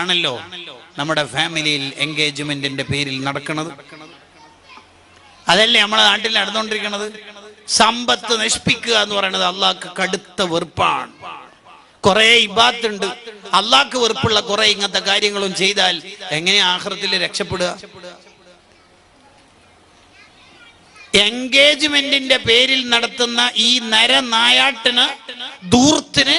ആണല്ലോ നമ്മുടെ ഫാമിലിയിൽ എൻഗേജ്മെന്റിന്റെ പേരിൽ നടക്കുന്നത്? അതല്ലേ നമ്മുടെ നാട്ടിൽ നടന്നുകൊണ്ടിരിക്കുന്നത്? സമ്പത്ത് നശിപ്പിക്കുക എന്ന് പറയുന്നത് അള്ളാഹ്ക്ക് കടുത്ത വെറുപ്പാണ്. കുറെ ഇബാത്തുണ്ട് അള്ളാഹ്ക്ക് വെറുപ്പുള്ള കുറെ ഇങ്ങനത്തെ കാര്യങ്ങളും ചെയ്താൽ എങ്ങനെ ആഹൃത്തിൽ രക്ഷപ്പെടുക? എൻഗേജ്മെന്റിന്റെ പേരിൽ നടത്തുന്ന ഈ നരനായാട്ടിന് ദൂർത്തിന്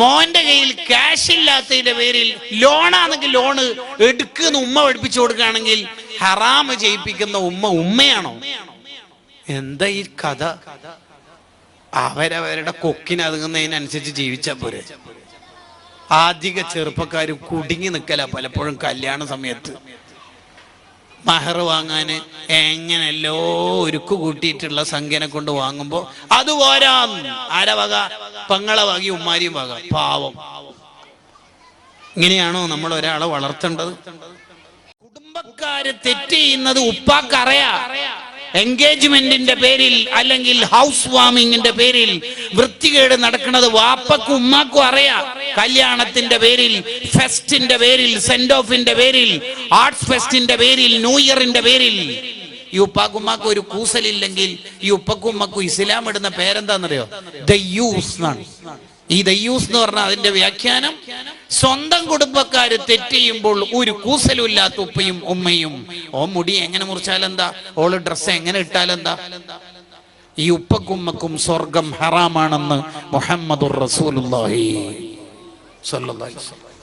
മോന്റെ കയ്യിൽ ക്യാഷ് ഇല്ലാത്തതിന്റെ പേരിൽ ലോണാണെങ്കിൽ ലോണ് എടുക്കുന്ന ഉമ്മ പഠിപ്പിച്ചു കൊടുക്കുകയാണെങ്കിൽ ഹറാമ് ചെയ്യിപ്പിക്കുന്ന ഉമ്മ ഉമ്മയാണോ? എന്താ ഈ കഥ? അവരവരുടെ കൊക്കിനതുങ്ങുന്നതിനനുസരിച്ച് ജീവിച്ച പോരെ. ആധിക ചെറുപ്പക്കാർ കുടുങ്ങി നിൽക്കല പലപ്പോഴും കല്യാണ സമയത്ത്. മഹർ വാങ്ങാൻ എങ്ങനെല്ലോ ഒരുക്ക് കൂട്ടിയിട്ടുള്ള സംഖ്യനെ കൊണ്ട് വാങ്ങുമ്പോ അത് പോരാ ആരെ വക വകി ഉമ്മാരിയും വക. പാവം. ഇങ്ങനെയാണോ നമ്മൾ ഒരാളെ വളർത്തേണ്ടത്? കുടുംബക്കാര് തെറ്റ് ചെയ്യുന്നത് ഉപ്പാക്കറിയാ. എൻഗേജ്മെന്റിന്റെ പേരിൽ അല്ലെങ്കിൽ ഹൗസ് വാമിങ്ങിന്റെ പേരിൽ വൃത്തികേട് നടക്കുന്നത് വാപ്പക്കും ഉമ്മാക്കും അറിയാം. കല്യാണത്തിന്റെ പേരിൽ ഫെസ്റ്റിന്റെ പേരിൽ സെന്റ് ഓഫിന്റെ പേരിൽ ആർട്സ് ഫെസ്റ്റിന്റെ പേരിൽ ന്യൂ ഇയറിന്റെ പേരിൽ. ഈ ഉപ്പാക്കുമ്മാക്കും ഒരു കൂസലില്ലെങ്കിൽ ഈ ഉപ്പക്കും ഉമ്മക്കും ഇസ്ലാം ഇടുന്ന പേരെന്താണെന്നറിയോ ദയ്യൂസ് എന്നാണ്. ഈ ദയ്യൂസ് എന്ന് പറഞ്ഞാൽ അതിന്റെ വ്യാഖ്യാനം സ്വന്തം കുടുംബക്കാര് തെറ്റെയ്യുമ്പോൾ ഒരു കൂസലും ഇല്ലാത്ത ഉപ്പയും ഉമ്മയും ഓ മുടി എങ്ങനെ മുറിച്ചാലെന്താ? ഓൾ ഡ്രസ്സ് എങ്ങനെ ഇട്ടാലെന്താ? ഈ ഉപ്പക്കുമ്മക്കും സ്വർഗം ഹറാമാണെന്ന് മുഹമ്മദുർ റസൂലുള്ളാഹി. വസല്ലം.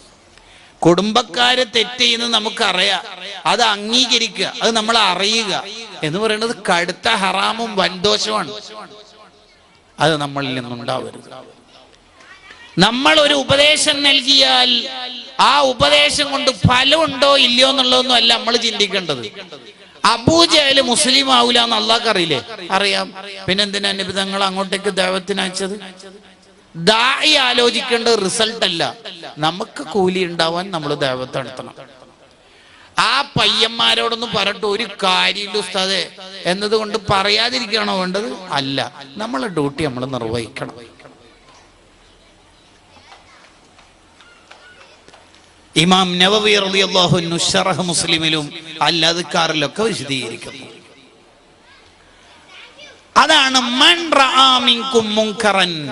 കുടുംബക്കാര് തെറ്റ് ചെയ്യുന്നത് നമുക്കറിയാം. അത് അംഗീകരിക്കുക. അത് നമ്മൾ അറിയുക. എന്ന് പറയുന്നത് കടുത്ത ഹറാമും വൻദോഷമാണ് അത് നമ്മളിൽ നിന്നുണ്ടാവരുത്. നമ്മൾ ഒരു ഉപദേശം നൽകിയാൽ ആ ഉപദേശം കൊണ്ട് ഫലമുണ്ടോ ഇല്ലയോ എന്നുള്ളതൊന്നും അല്ല നമ്മൾ ചിന്തിക്കേണ്ടത്. അബൂജഹൽ മുസ്ലിം ആവൂല എന്ന് അള്ളാഹ് അറിയില്ലേ? അറിയാം. പിന്നെന്തിനാ നബി തങ്ങൾ അങ്ങോട്ടേക്ക് ദൈവത്തിന് അയച്ചത് ദായി ആലോചിക്കേണ്ട റിസൾട്ട് അല്ല. നമുക്ക് കൂലി ഉണ്ടാവാൻ നമ്മൾ ദൈവത്തെ നടത്തണം. ആ പയ്യന്മാരോടൊന്നും പറട്ട് ഒരു കാര്യമില്ല ഉസ്താദെ. എന്നതുകൊണ്ട് പറയാതിരിക്കണോ വേണ്ടത്? അല്ല. നമ്മളെ ഡ്യൂട്ടി നമ്മൾ നിർവഹിക്കണം. ഇമാം നവവി റളിയല്ലാഹു ശറഹ് മുസ്ലിമിലും അല്ലാതുക്കാറിലൊക്കെ വിശദീകരിക്കുന്നു. അതാണ് മൻ റആ മിൻകും മുൻകറൻ.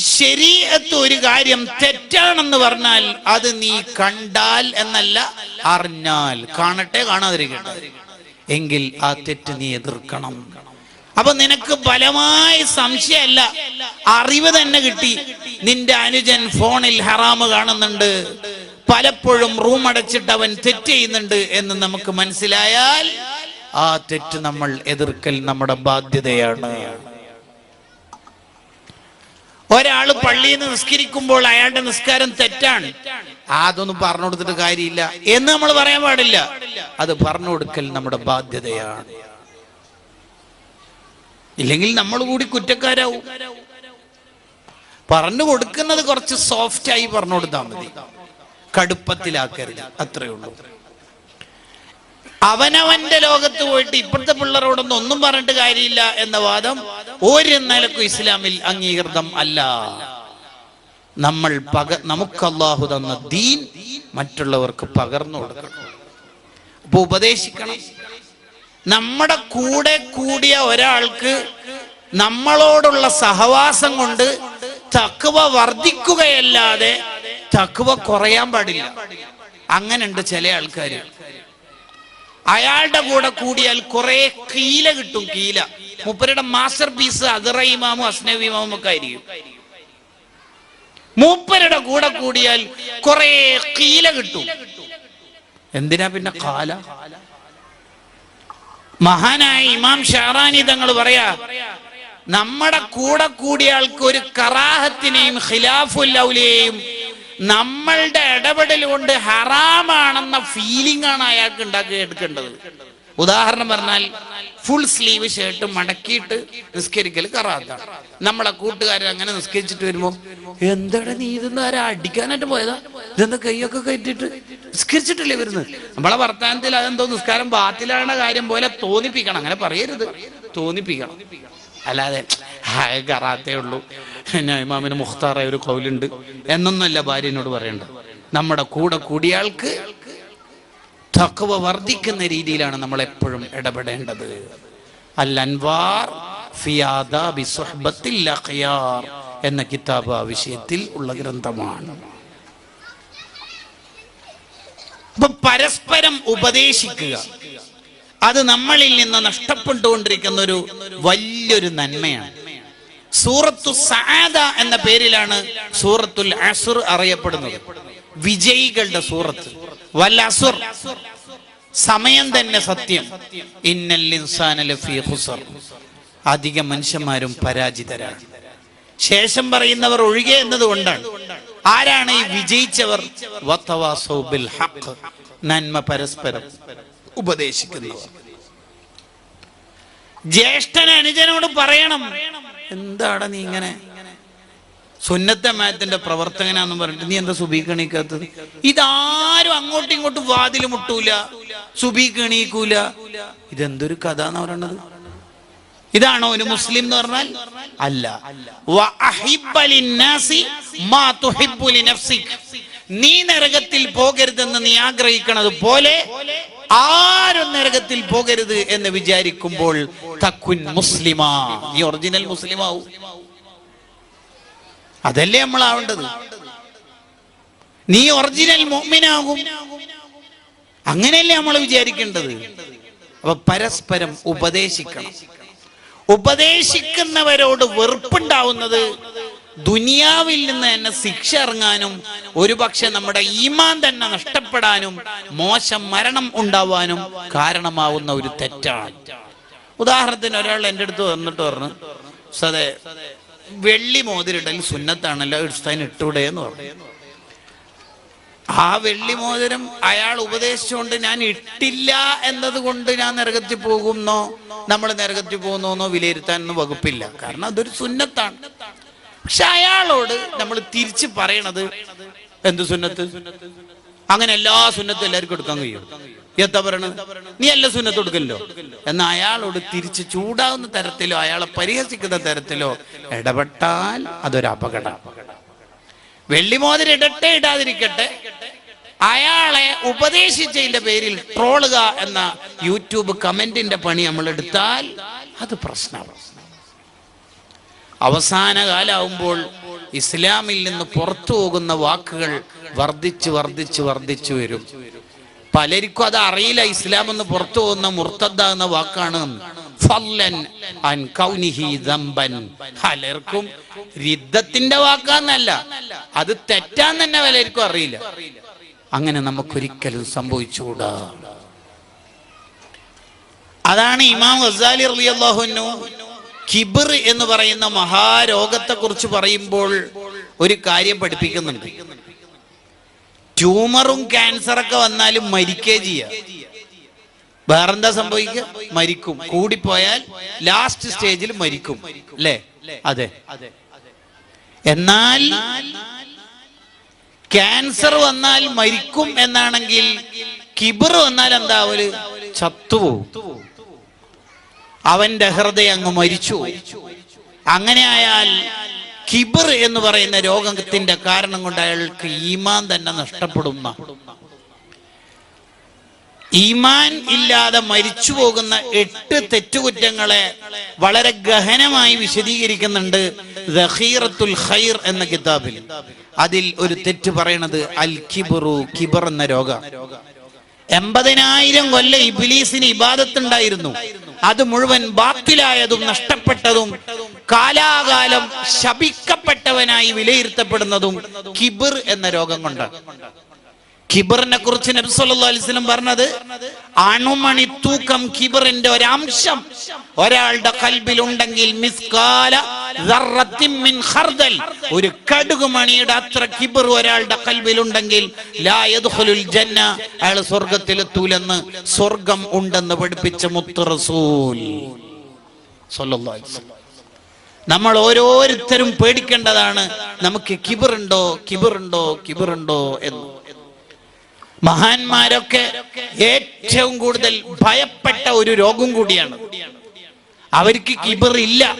ശരീഅത്ത് ഒരു കാര്യം തെറ്റാണെന്ന് പറഞ്ഞാൽ അത് നീ കണ്ടാൽ എന്നല്ല അറിഞ്ഞാൽ. കാണട്ടെ കാണാതിരിക്കട്ടെ. എങ്കിൽ ആ തെറ്റ് നീ എതിർക്കണം. അപ്പൊ നിനക്ക് ബലമായ സംശയമല്ല അറിവ് തന്നെ കിട്ടി. നിന്റെ അനുജൻ ഫോണിൽ ഹറാമ് കാണുന്നുണ്ട്. പലപ്പോഴും റൂം അടച്ചിട്ട് അവൻ തെറ്റ് ചെയ്യുന്നുണ്ട് എന്ന് നമുക്ക് മനസ്സിലായാൽ ആ തെറ്റ് നമ്മൾ എതിർക്കൽ നമ്മുടെ ബാധ്യതയാണ്. ഒരാൾ പള്ളിയിൽ നിന്ന് നിസ്കരിക്കുമ്പോൾ അയാളുടെ നിസ്കാരം തെറ്റാണ്. അതൊന്നും പറഞ്ഞു കൊടുത്തിട്ട് കാര്യമില്ല. എന്ന് നമ്മൾ പറയാൻ പാടില്ല. അത് പറഞ്ഞു കൊടുക്കൽ നമ്മുടെ ബാധ്യതയാണ്. ഇല്ലെങ്കിൽ നമ്മൾ കൂടി കുറ്റക്കാരാവും. പറഞ്ഞു കൊടുക്കുന്നത് കുറച്ച് സോഫ്റ്റ് ആയി പറഞ്ഞു കൊടുത്താൽ മതി. കടുപ്പത്തിലാക്കരുത്. അത്രേ ഉള്ളൂ. അവനവന്റെ ലോകത്ത് പോയിട്ട് ഇപ്പോഴത്തെ പിള്ളേരോടൊന്നും ഒന്നും പറഞ്ഞിട്ട് കാര്യമില്ല എന്ന വാദം ഒരു നിലക്കും ഇസ്ലാമിൽ അംഗീകൃതം അല്ല. നമ്മൾ പക നമുക്ക് അള്ളാഹു തന്ന ദീൻ മറ്റുള്ളവർക്ക് പകർന്നു കൊടുക്കണം. അപ്പൊ ഉപദേശിക്കണം. നമ്മുടെ കൂടെ കൂടിയ ഒരാൾക്ക് നമ്മളോടുള്ള സഹവാസം കൊണ്ട് തക്കുവ വർദ്ധിക്കുകയല്ലാതെ തക്കുവ കുറയാൻ പാടില്ല. അങ്ങനെയുണ്ട് ചില ആൾക്കാർ അയാളുടെ കൂടെ കൂടിയാൽ കുറെ കീല കിട്ടും കീല. മൂപ്പരുടെ മാസ്റ്റർ പീസ് അതിറ ഇമാമും അസ്നവ് ഇമാമും ഒക്കെ ആയിരിക്കും. മൂപ്പരുടെ കൂടെ കൂടിയാൽ കുറെ കീല കിട്ടും. എന്തിനാ പിന്നെ കാല? മഹാനായ ഇമാം ഷാറാനി തങ്ങൾ പറയാ നമ്മുടെ കൂടെ കൂടിയ ആൾക്ക് ഒരു കറാഹത്തിനെയും ഖിലാഫുല്ലൗലിയെയും നമ്മളുടെ ഇടപെടൽ കൊണ്ട് ഹറാമാണെന്ന ഫീലിംഗ് ആണ് അയാൾക്ക് ഉണ്ടാക്കി എടുക്കേണ്ടത്. ഉദാഹരണം പറഞ്ഞാൽ ഫുൾ സ്ലീവ് ഷർട്ട് മടക്കിയിട്ട് നിസ്കരിക്കൽ കറാത്താണ്. നമ്മളെ കൂട്ടുകാരൻ അങ്ങനെ നിസ്കരിച്ചിട്ട് വരുമ്പോ എന്താണ് നീ ഇതെന്ന് ആരാ അടിക്കാനായിട്ട് പോയതാ? ഇതെന്താ കൈയൊക്കെ കയറ്റിട്ട് നിസ്കരിച്ചിട്ടില്ലേ വരുന്നത് നമ്മളെ വർത്താനത്തിൽ അതെന്തോ നിസ്കാരം ബാത്തിലാണ് കാര്യം പോലെ തോന്നിപ്പിക്കണം. അങ്ങനെ പറയരുത്. തോന്നിപ്പിക്കണം. അല്ലാതെ ഹായ് കറാത്തേ ഉള്ളൂ. ഇമാമിന് മുഖ്താറായ ഒരു കൗലുണ്ട് എന്നൊന്നുമല്ല ഭാര്യനോട് പറയേണ്ടത്. നമ്മുടെ കൂടെ കൂടിയാൾക്ക് തക്കവ വർദ്ധിക്കുന്ന രീതിയിലാണ് നമ്മൾ എപ്പോഴും ഇടപെടേണ്ടത് അൽ അൻവാർ എന്ന കിതാബ് ആ വിഷയത്തിൽ ഉള്ള ഗ്രന്ഥമാണ്. പരസ്പരം ഉപദേശിക്കുക. അത് നമ്മളിൽ നിന്ന് നഷ്ടപ്പെട്ടുകൊണ്ടിരിക്കുന്ന ഒരു വലിയൊരു നന്മയാണ്. സൂറത്തു സാദ എന്ന പേരിലാണ് സൂറത്തുൽ അസുർ അറിയപ്പെടുന്നത്. വിജയികളുടെ സൂറത്ത്. വൽ അസുർ. സമയം തന്നെ സത്യം. ഇന്നൽ ഇൻസാന ഖുസർ. അധിക മനുഷ്യന്മാരും പരാജിതരാണ്. ശേഷം പറയുന്നവർ ഒഴികെ എന്നതുകൊണ്ടാണ്. ആരാണ് ഈ വിജയിച്ചവർ? ഹഖ്. നന്മ പരസ്പരം ഉപദേശിക്കുന്നവർ. ജ്യേഷ്ഠൻ അനുജനോട് പറയണം. എന്താണ് നീ ഇങ്ങനെ സുന്നത്തമായത്തിന്റെ പ്രവർത്തകനാന്ന് പറഞ്ഞിട്ട് നീ എന്താ സുബീക്കണിക്കാത്തത് ഇതാരും അങ്ങോട്ടും ഇങ്ങോട്ടും വാതിൽ മുട്ടൂല സുബീക്കണീക്കൂല ഇതെന്തൊരു കഥ എന്ന് പറയണത്? ഇതാണോ ഒരു മുസ്ലിം എന്ന് പറഞ്ഞാൽ? അല്ല. നീ നരകത്തിൽ പോകരുതെന്ന് നീ ആഗ്രഹിക്കണത് പോലെ ആരും നരകത്തിൽ പോകരുത് എന്ന് വിചാരിക്കുമ്പോൾ തക്കുൻ മുസ്ലിമാ. നീ ഒറിജിനൽ മുസ്ലിമാവും. അതല്ലേ നമ്മളാവേണ്ടത് നീ ഒറിജിനൽ മോമിനാകും അങ്ങനെയല്ലേ നമ്മൾ വിചാരിക്കേണ്ടത്? അപ്പൊ പരസ്പരം ഉപദേശിക്കണം. ഉപദേശിക്കുന്നവരോട് വെറുപ്പുണ്ടാവുന്നത് ദുനിയാവിൽ നിന്ന് തന്നെ ശിക്ഷ ഇറങ്ങാനും ഒരുപക്ഷെ നമ്മുടെ ഈമാൻ തന്നെ നഷ്ടപ്പെടാനും മോശം മരണം ഉണ്ടാവാനും കാരണമാവുന്ന ഒരു തെറ്റാണ്. ഉദാഹരണത്തിന് ഒരാൾ എന്റെ അടുത്ത് വന്നിട്ട് പറഞ്ഞു സതെ വെള്ളി മോതിരിടൽ സുന്നത്താണല്ലോ ഉസ്താൻ ഇട്ടൂടെ എന്ന് പറഞ്ഞു. ആ വെള്ളി മോതിരം അയാൾ ഉപദേശിച്ചുകൊണ്ട് ഞാൻ ഇട്ടില്ല എന്നതുകൊണ്ട് ഞാൻ നരകത്തിൽ പോകുന്നോ നമ്മൾ നരകത്തിൽ പോകുന്നോന്നോ വിലയിരുത്താനൊന്നും വകുപ്പില്ല. കാരണം അതൊരു സുന്നത്താണ്. പക്ഷെ അയാളോട് നമ്മൾ തിരിച്ച് പറയണത് എന്ത് സുന്നത്ത്? അങ്ങനെ എല്ലാ സുന്നത്തും എല്ലാവർക്കും എടുക്കാൻ കഴിയും. എത്താ പറയണത്? നീ അല്ല സുന്നത്ത് കൊടുക്കല്ലോ? എന്ന അയാളോട് തിരിച്ച് ചൂടാവുന്ന തരത്തിലോ അയാളെ പരിഹസിക്കുന്ന തരത്തിലോ ഇടപെട്ടാൽ അതൊരു അപകട. വെള്ളിമോതിരം ഇടട്ടെ ഇടാതിരിക്കട്ടെ. അയാളെ ഉപദേശിച്ചതിന്റെ പേരിൽ ട്രോളുക എന്ന യൂട്യൂബ് കമന്റിന്റെ പണി നമ്മൾ എടുത്താൽ അത് പ്രശ്നമാണ്. അവസാന കാലാവുമ്പോൾ ഇസ്ലാമിൽ നിന്ന് പുറത്തു പോകുന്ന വാക്കുകൾ വർദ്ധിച്ചു വർദ്ധിച്ചു വർദ്ധിച്ചു വരും. പലർക്കും അത് അറിയില്ല. ഇസ്ലാം എന്ന് പുറത്തു പോകുന്ന മുർത്തദ്ദ എന്ന വാക്കാണ്. പലർക്കും രിദ്ധത്തിന്റെ വാക്കാന്നല്ല. അത് തെറ്റാന്ന് തന്നെ പലർക്കും അറിയില്ല. അങ്ങനെ നമുക്കൊരിക്കലും സംഭവിച്ചുകൂടാ. അതാണ് ഇമാം ഗസാലി റളിയല്ലാഹുവിനു കിബിർ എന്ന് പറയുന്ന മഹാരോഗത്തെ കുറിച്ച് പറയുമ്പോൾ ഒരു കാര്യം പഠിപ്പിക്കുന്നുണ്ട്. ട്യൂമറും ക്യാൻസറൊക്കെ വന്നാലും മരിക്കേ ചെയ്യാം. വേറെന്താ സംഭവിക്കുക? മരിക്കും. കൂടിപ്പോയാൽ ലാസ്റ്റ് സ്റ്റേജിൽ മരിക്കും. അല്ലേ അതെ. എന്നാൽ ക്യാൻസർ വന്നാൽ മരിക്കും എന്നാണെങ്കിൽ കിബർ വന്നാൽ എന്താ അവർ? ചത്തുപോകും അവന്റെ ഹൃദയം അങ്ങ് മരിച്ചു. അങ്ങനെ ആയാൽ കിബിർ എന്ന് പറയുന്ന രോഗത്തിന്റെ കാരണം കൊണ്ട് അയാൾക്ക് ഈമാൻ തന്നെ നഷ്ടപ്പെടുന്ന. ഈമാൻ ഇല്ലാതെ മരിച്ചു പോകുന്ന എട്ട് തെറ്റുകുറ്റങ്ങളെ വളരെ ഗഹനമായി വിശദീകരിക്കുന്നുണ്ട് ദഹീറത്തുൽ ഖൈർ എന്ന കിതാബിൽ. അതിൽ ഒരു തെറ്റ് പറയണത് അൽ കിബറു കിബർ എന്ന രോഗം. എൺപതിനായിരം കൊല്ലം ഇബിലീസിന് ഇബാദത്തുണ്ടായിരുന്നു. അത് മുഴുവൻ ബാത്തിലായതും നഷ്ടപ്പെട്ടതും കാലാകാലം ശപിക്കപ്പെട്ടവനായി വിലയിരുത്തപ്പെടുന്നതും കിബിർ എന്ന രോഗം കൊണ്ടാണ്. കിബറിനെ കുറിച്ച് നബി സല്ലല്ലാഹു അലൈഹി വസല്ലം പറഞ്ഞത് അണുമണി തൂക്കം കിബറിന്റെ ഒരംശം. ഒരാളുടെ കൽബിൽ ഉണ്ടെങ്കിൽ മിസ്കാല ഒരു കടുക് മണിയുടെ അത്ര കിബർ ഒരാളുടെ യദ്ഖുലുൽ ജന്ന. അയാൾ സ്വർഗത്തിലെത്തൂലെന്ന് സ്വർഗം ഉണ്ടെന്ന് പഠിപ്പിച്ച മുത്ത് റസൂൽ നമ്മൾ ഓരോരുത്തരും പേടിക്കേണ്ടതാണ് നമുക്ക് കിബറുണ്ടോ കിബറുണ്ടോ കിബറുണ്ടോ എന്ന്. മഹാന്മാരൊക്കെ ഏറ്റവും കൂടുതൽ ഭയപ്പെട്ട ഒരു രോഗം കൂടിയാണ്. അവർക്ക് കിബർ ഇല്ല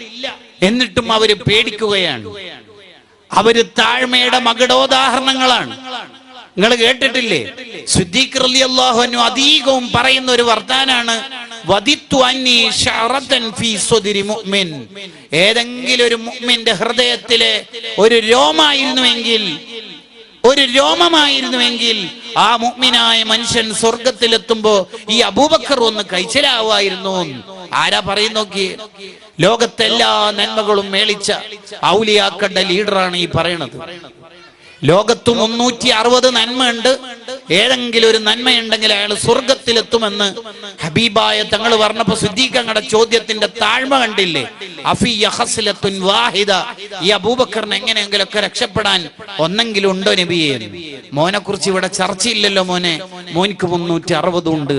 എന്നിട്ടും അവർ പേടിക്കുകയാണ്. അവർ താഴ്മയുടെ മകടോദാഹരണങ്ങളാണ്. നിങ്ങൾ കേട്ടിട്ടില്ലേ? സുദ്ദീഖ് അൻഹു അധികവും പറയുന്ന ഒരു വർത്താനാണ് ഏതെങ്കിലും ഒരു മുഅ്മിന്റെ ഹൃദയത്തിലെ ഒരു രോമായിരുന്നുവെങ്കിൽ ഒരു രോമമായിരുന്നുവെങ്കിൽ ആ മുഗ്മിനായ മനുഷ്യൻ സ്വർഗത്തിലെത്തുമ്പോ ഈ അബൂബക്കർ ഒന്ന് കൈച്ചലാവുമായിരുന്നു. ആരാ പറയും നോക്കി? ലോകത്തെല്ലാ നന്മകളും മേളിച്ച ഔലിയാക്കണ്ട ലീഡറാണ് ഈ പറയണത്. ലോകത്ത് മുന്നൂറ്റി അറുപത് നന്മയുണ്ട്. ഏതെങ്കിലും ഒരു നന്മയുണ്ടെങ്കിൽ അയാൾ സ്വർഗത്തിലെത്തുമെന്ന് ഹബീബായ തങ്ങൾ പറഞ്ഞപ്പോ സിദ്ദീഖങ്ങളുടെ ചോദ്യത്തിന്റെ താഴ്മ കണ്ടില്ലേ? അഫി വാഹിദ. ഈ അബൂബക്കറിന് എങ്ങനെയെങ്കിലൊക്കെ രക്ഷപ്പെടാൻ ഒന്നെങ്കിലും ഉണ്ടോ നബിയെ മോനെ കുറിച്ച് ഇവിടെ ചർച്ചയില്ലല്ലോ മോനെ. മോനിക്ക് മുന്നൂറ്റി അറുപത് ഉണ്ട്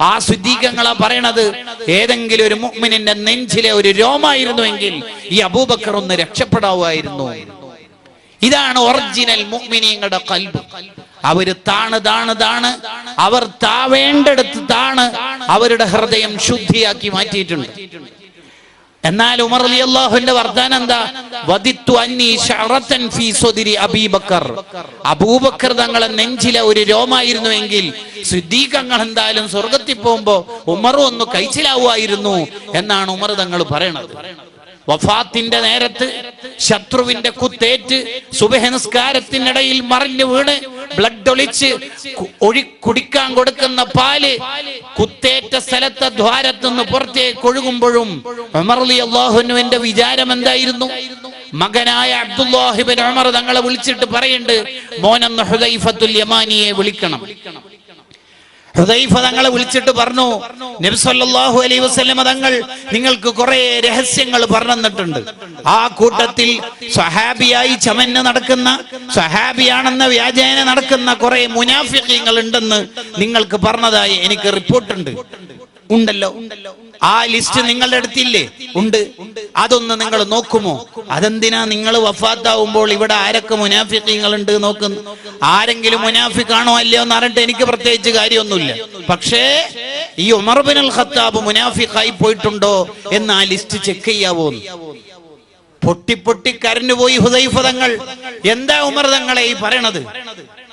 ആ സിദ്ദീഖങ്ങളാ പറയണത് ഏതെങ്കിലും ഒരു മുഅ്മിനിന്റെ നെഞ്ചിലെ ഒരു രോമായിരുന്നുവെങ്കിൽ ഈ അബൂബക്കർ ഒന്ന് രക്ഷപ്പെടാവുമായിരുന്നു ഇതാണ് ഒറിജിനൽ മുഅ്മിനീങ്ങളുടെ കൽബ്. അവർ താണ് താണ് താണ്. അവർ താവേണ്ടടുത്ത് താണ്. അവരുടെ ഹൃദയം ശുദ്ധിയാക്കി മാറ്റിയിട്ടുണ്ട്. എന്നാൽ ഉമർ അലി അള്ളാഹുന്റെ വർദ്ധാനം എന്താ? വധിത്തു അന്നി ഷറത്തൻ ഫീ സ്വതിരി അബീബക്കർ അബൂബക്കർ തങ്ങളെ നെഞ്ചിലെ ഒരു രോമായിരുന്നു എങ്കിൽ സിദ്ദീഖങ്ങൾ എന്തായാലും സ്വർഗത്തിൽ പോകുമ്പോ ഉമറും ഒന്ന് കഴിച്ചിലാവുമായിരുന്നു എന്നാണ് ഉമർ തങ്ങൾ പറയണത്. വഫാത്തിന്റെ നേരത്ത് ശത്രുവിന്റെ കുത്തേറ്റ് സുബഹനസ്കാരത്തിനിടയിൽ മറിഞ്ഞു വീണ് ബ്ലഡ് ഒളിച്ച് ഒഴി കുടിക്കാൻ കൊടുക്കുന്ന പാൽ കുത്തേറ്റ സ്ഥലത്തെ ദ്വാരത്തുനിന്ന് പുറത്തേക്ക് ഒഴുകുമ്പോഴും വിചാരം എന്തായിരുന്നു? മകനായ അബ്ദുല്ലാഹിബിൻ ഉമർ തങ്ങളെ വിളിച്ചിട്ട് പറയുന്നുണ്ട് മോനെന്ന് ഹുദൈഫത്തുൽ യമാനിയെ വിളിക്കണം. ഹുദൈഫ തങ്ങളെ വിളിച്ചിട്ട് പറഞ്ഞു നബി അലൈ വസ്ലമ തങ്ങൾ നിങ്ങൾക്ക് കുറെ രഹസ്യങ്ങൾ പറഞ്ഞിട്ടുണ്ട് ആ കൂട്ടത്തിൽ സ്വഹാബിയായി ചമന്ന് നടക്കുന്ന സ്വഹാബിയാണെന്ന വ്യാജേന നടക്കുന്ന കുറെ മുനാഫിക്കങ്ങൾ ഉണ്ടെന്ന് നിങ്ങൾക്ക് പറഞ്ഞതായി എനിക്ക് റിപ്പോർട്ടുണ്ട്. ഉണ്ടല്ലോ. ആ ലിസ്റ്റ് നിങ്ങളുടെ അടുത്തില്ലേ? ഉണ്ട്. അതൊന്ന് നിങ്ങൾ നോക്കുമോ? അതെന്തിനാ നിങ്ങൾ വഫാത്താവുമ്പോൾ ഇവിടെ ആരൊക്കെ മുനാഫിക്കങ്ങൾ ഉണ്ട് നോക്കുന്നു? ആരെങ്കിലും മുനാഫിക്കാണോ അല്ലയോ എന്ന് അറിഞ്ഞിട്ട് എനിക്ക് പ്രത്യേകിച്ച് കാര്യമൊന്നുമില്ല. പക്ഷേ ഈ ഉമർ ബിൻ അൽ ഖത്താബ് മുനാഫിക്കായി പോയിട്ടുണ്ടോ എന്ന് ആ ലിസ്റ്റ് ചെക്ക് ചെയ്യാവോ. പൊട്ടി പൊട്ടി കരഞ്ഞുപോയി ഹുദൈഫ തങ്ങൾ. എന്താ ഉമർ തങ്ങളെ ഈ പറയണത്?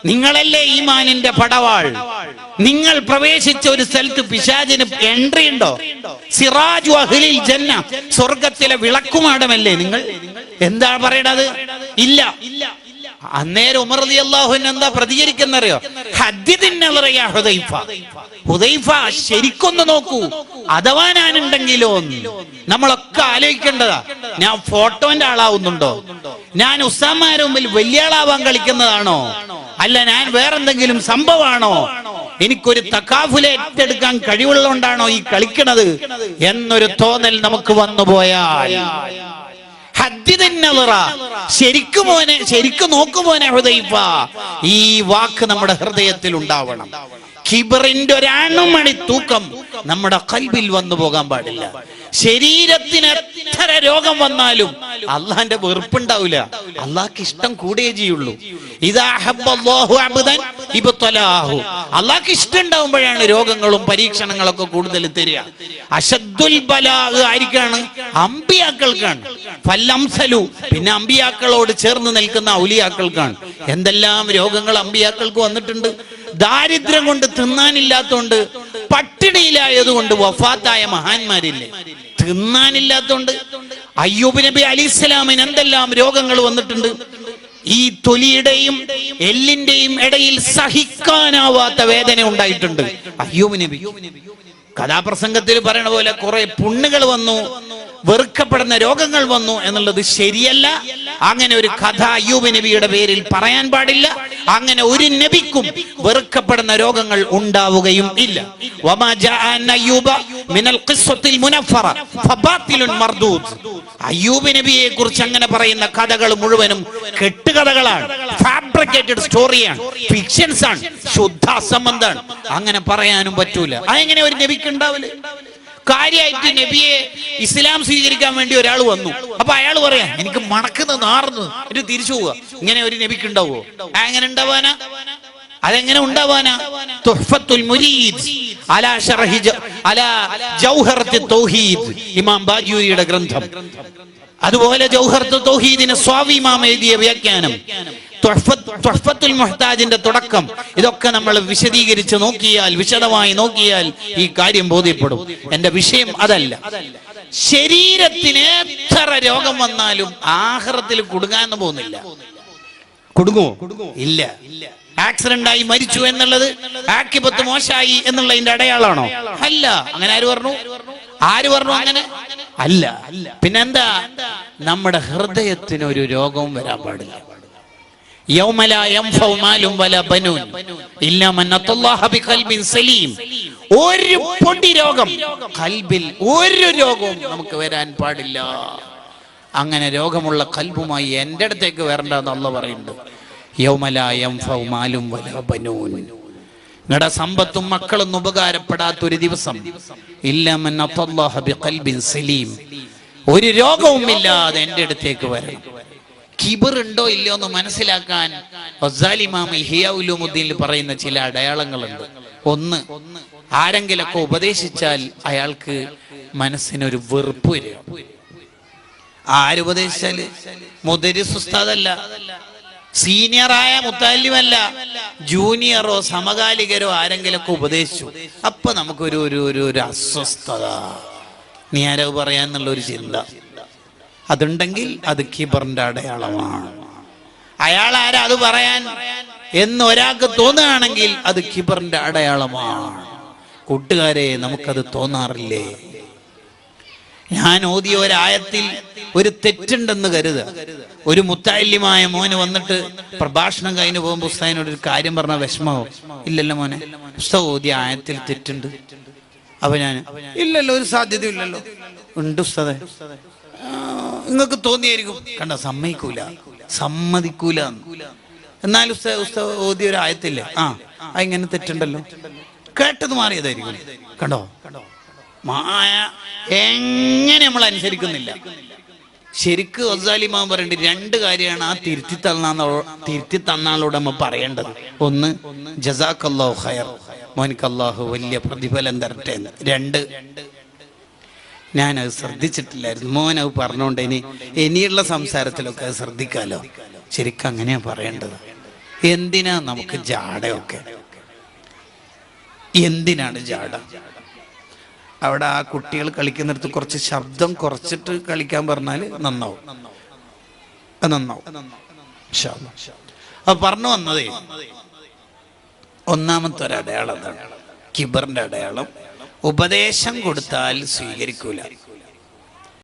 നിങ്ങളല്ലേ ഈമാനിന്റെ പടവാൾ? നിങ്ങൾ പ്രവേശിച്ച ഒരു സ്ഥലത്ത് പിശാചിന് എൻട്രി ഉണ്ടോ? സിറാജു അഹ്ലിൽ ജന്ന സ്വർഗത്തിലെ വിളക്കുമാടമല്ലേ നിങ്ങൾ? എന്താ പറയണത്? ഇല്ല. അന്നേരം ഉമർ അലി എന്താ പ്രതികരിക്കുന്നറിയോ? ഹുദൈഫ. ശരിക്കൊന്ന് നോക്കൂ. അഥവാ ഞാനുണ്ടെങ്കിലോ നമ്മളൊക്കെ ആലോചിക്കേണ്ടതാ. ഞാൻ ഫോട്ടോന്റെ ആളാവുന്നുണ്ടോ? ഞാൻ ഉസ്താമാരുടെ മുമ്പിൽ വലിയ ആളാവാൻ കളിക്കുന്നതാണോ? അല്ല ഞാൻ വേറെന്തെങ്കിലും സംഭവമാണോ? എനിക്കൊരു തക്കാഫുല ഏറ്റെടുക്കാൻ കഴിവുള്ളതുകൊണ്ടാണോ ഈ കളിക്കണത്? എന്നൊരു തോന്നൽ നമുക്ക് വന്നു പോയാൽ. മോനെ ശരിക്കും നോക്കുമോനെ ഹൃദയിപ്പ ഈ വാക്ക് നമ്മുടെ ഹൃദയത്തിൽ ഉണ്ടാവണം. കിബറിന്റെ ഒരണുമണി തൂക്കം നമ്മുടെ കൽബിൽ വന്നു പോകാൻ പാടില്ല. ശരീരത്തിന് എത്ര രോഗം വന്നാലും അള്ളാന്റെ വെറുപ്പുണ്ടാവില്ല അള്ളാഹ്ക്ക് ഇഷ്ടം കൂടിയേ ചെയ്യുള്ളൂ. അള്ളാഹ്ക്ക് ഇഷ്ടം ഉണ്ടാവുമ്പോഴാണ് രോഗങ്ങളും പരീക്ഷണങ്ങളൊക്കെ കൂടുതൽ തരിക. അശദ്ദുൽ ആയിരിക്കാണ് അമ്പിയാക്കൾക്കാണ്. ഫല്ലംസലു പിന്നെ അമ്പിയാക്കളോട് ചേർന്ന് നിൽക്കുന്ന ഔലിയാക്കൾക്കാണ്. എന്തെല്ലാം രോഗങ്ങൾ അമ്പിയാക്കൾക്ക് വന്നിട്ടുണ്ട്? ദാരിദ്ര്യം കൊണ്ട് തിന്നാനില്ലാത്തോണ്ട് പട്ടിണിയിലായതുകൊണ്ട് വഫാത്തായ മഹാന്മാരില്ലേ? തിന്നാനില്ലാത്തോണ്ട്. അയ്യൂബ് നബി അലി ഇസ്ലാമിന് എന്തെല്ലാം രോഗങ്ങൾ വന്നിട്ടുണ്ട്? ഈ തൊലിയുടെയും എല്ലിന്റെയും ഇടയിൽ സഹിക്കാനാവാത്ത വേദന ഉണ്ടായിട്ടുണ്ട്. അയ്യൂബ് നബി കഥാപ്രസംഗത്തിൽ പറയണ പോലെ കുറെ പുണ്ണുകൾ വന്നു വെറുക്കപ്പെടുന്ന രോഗങ്ങൾ വന്നു എന്നുള്ളത് ശരിയല്ല. അങ്ങനെ ഒരു കഥ അയ്യൂബ് നബിയുടെ പേരിൽ പറയാൻ പാടില്ല. അങ്ങനെ ഒരു നബിക്കും വെറുക്കപ്പെടുന്ന രോഗങ്ങൾ ഉണ്ടാവുകയും ഇല്ല. അയ്യൂബ് നബിയെ കുറിച്ച് അങ്ങനെ പറയുന്ന കഥകൾ മുഴുവനും കെട്ടുകഥകളാണ്. ഫാബ്രിക്കേറ്റഡ് സ്റ്റോറിയാണ് ഫിക്ഷൻസ് ആണ്. ശുദ്ധ അസംബന്ധാണ് അങ്ങനെ പറയാനും പറ്റൂല. അതെങ്ങനെ ഒരു നബിക്ക് ഉണ്ടാവില്ല കാര്യമായിട്ട് നബിയെ ഇസ്ലാം സ്വീകരിക്കാൻ വേണ്ടി ഒരാൾ വന്നു. അപ്പൊ അയാൾ പറയാ എനിക്ക് മണക്കുന്ന നാർന്ന്. ഒരു തിരിച്ചു പോവുക. ഇങ്ങനെ ഒരു നബിക്ക് ഉണ്ടാവോ അങ്ങനെ ഉണ്ടാവാനാ? അതെങ്ങനെ ഉണ്ടാവാനാ? ഇമാം ബാജൂരിയുടെ ഗ്രന്ഥം. അതുപോലെ ജൗഹർത്ത് തൗഹീദിന് സ്വാവിമാം എഴുതിയ വ്യാഖ്യാനം. ത്വഹ്ഫത്ത്- മുഹ്താജിന്റെ തുടക്കം. ഇതൊക്കെ നമ്മൾ വിശദീകരിച്ച് നോക്കിയാൽ വിശദമായി നോക്കിയാൽ ഈ കാര്യം ബോധ്യപ്പെടും. എന്റെ വിഷയം അതല്ല. ശരീരത്തിന് എത്ര രോഗം വന്നാലും ആഹാരത്തിൽ കുടുങ്ങാന്ന് പോകുന്നില്ല. കുടുങ്ങുമോ? ഇല്ല. ആക്സിഡന്റ് ആയി മരിച്ചു എന്നുള്ളത് ആക്കിപത്ത് മോശമായി എന്നുള്ളതിന്റെ അടയാളാണോ അല്ല. അങ്ങനെ ആര് പറഞ്ഞു? ആര് പറഞ്ഞു അങ്ങനെ? അല്ല. പിന്നെന്താ? നമ്മുടെ ഹൃദയത്തിന് ഒരു രോഗവും വരാൻ പാടില്ല. ഒരു പൊടി രോഗം കൽബിൽ ഒരു രോഗവും നമുക്ക് വരാൻ പാടില്ല. അങ്ങനെ രോഗമുള്ള കൽബുമായി എന്റെ അടുത്തേക്ക് വരണ്ട എന്നുള്ള പറയുന്നുണ്ട് യൗമലായം ഫൗമാലും വല ബനൂൻ. നിങ്ങളുടെ സമ്പത്തും മക്കളൊന്നും ഉപകാരപ്പെടാത്ത ഒരു ദിവസം ഇല്ലാമൻ സലീം. ഒരു രോഗവും ഇല്ലാതെ എന്റെ അടുത്തേക്ക് വരണം. കിബർ ഉണ്ടോ ഇല്ലയോ എന്ന് മനസ്സിലാക്കാൻ ഒസാലിമാമ ഹിയൗലുമുദ്ദീനിൽ പറയുന്ന ചില അടയാളങ്ങളുണ്ട്. ഒന്ന് ആരെങ്കിലൊക്കെ ഉപദേശിച്ചാൽ അയാൾക്ക് മനസ്സിനൊരു വെറുപ്പ് വരിക ആരുപദേശിച്ചാൽ മുദരിസ് ഉസ്താദല്ല. സീനിയറായ മുത്താലിമല്ല. ജൂനിയറോ സമകാലികരോ ആരെങ്കിലൊക്കെ ഉപദേശിച്ചു. അപ്പൊ നമുക്കൊരു ഒരു ഒരു അസ്വസ്ഥത. നീ ആരോ പറയാന്നുള്ള ഒരു ചിന്ത. അതുണ്ടെങ്കിൽ അത് കിബറിന്റെ അടയാളമാണ്. അയാൾ ആരാ അത് പറയാൻ? എന്ന് ഒരാൾക്ക് തോന്നുകയാണെങ്കിൽ അത് കിബറിന്റെ അടയാളമാണ്. കൂട്ടുകാരെ നമുക്കത് തോന്നാറില്ലേ? ഞാൻ ഓതിയ ഒരായത്തിൽ ഒരു തെറ്റുണ്ടെന്ന് കരുത് ഒരു മുത്താല്യമായ മോന് വന്നിട്ട് പ്രഭാഷണം കഴിഞ്ഞു പോകുമ്പോൾ ഉസ്താദിനോട് ഒരു കാര്യം പറഞ്ഞ വിഷമമോ ഇല്ലല്ലോ മോനെ. പുസ്തകം ഓതിയ ആയത്തിൽ തെറ്റുണ്ട്. അപ്പൊ ഞാൻ ഇല്ലല്ലോ ഒരു സാധ്യതയും ഇല്ലല്ലോ ഉണ്ട് ഉസ്താദെ. നിങ്ങൾക്ക് തോന്നിയായിരിക്കും. കണ്ട സമ്മതിക്കൂല. സമ്മതിക്കൂല എന്നാൽ ഓദ്യ ഒരു ആയത്തില്ലേ? ആ ഇങ്ങനെ തെറ്റുണ്ടല്ലോ. കേട്ടത് മാറിയതായിരിക്കും. കണ്ടോ? മായ എങ്ങനെ നമ്മൾ അനുസരിക്കുന്നില്ല. ശരിക്ക് ഒസാലിമാൻ പറയേണ്ടത് രണ്ട് കാര്യമാണ് ആ തിരുത്തി തന്നാ തിരുത്തി തന്നാളോട് നമ്മൾ പറയേണ്ടത്. ഒന്ന് ജസാഖല്ലാഹു ഹയർ മോനിക്ക് അള്ളാഹു വലിയ പ്രതിഫലം തരട്ടെ എന്ന്. രണ്ട് ഞാനത് ശ്രദ്ധിച്ചിട്ടില്ലായിരുന്നു. മോൻ അത് പറഞ്ഞോണ്ട് ഇനി ഇനിയുള്ള സംസാരത്തിലൊക്കെ അത് ശ്രദ്ധിക്കാലോ. ശരിക്കും അങ്ങനെയാ പറയേണ്ടത്. എന്തിനാ നമുക്ക് ജാടയൊക്കെ? എന്തിനാണ് ജാട? അവിടെ ആ കുട്ടികൾ കളിക്കുന്നിടത്ത് കുറച്ച് ശബ്ദം കുറച്ചിട്ട് കളിക്കാൻ പറഞ്ഞാൽ നന്നാവും. നന്നാവും. അപ്പൊ പറഞ്ഞു വന്നതേ ഒന്നാമത്തെ ഒരു അടയാളം അതാണ്. കിബറിന്റെ അടയാളം. ഉപദേശം കൊടുത്താൽ സ്വീകരിക്കൂല.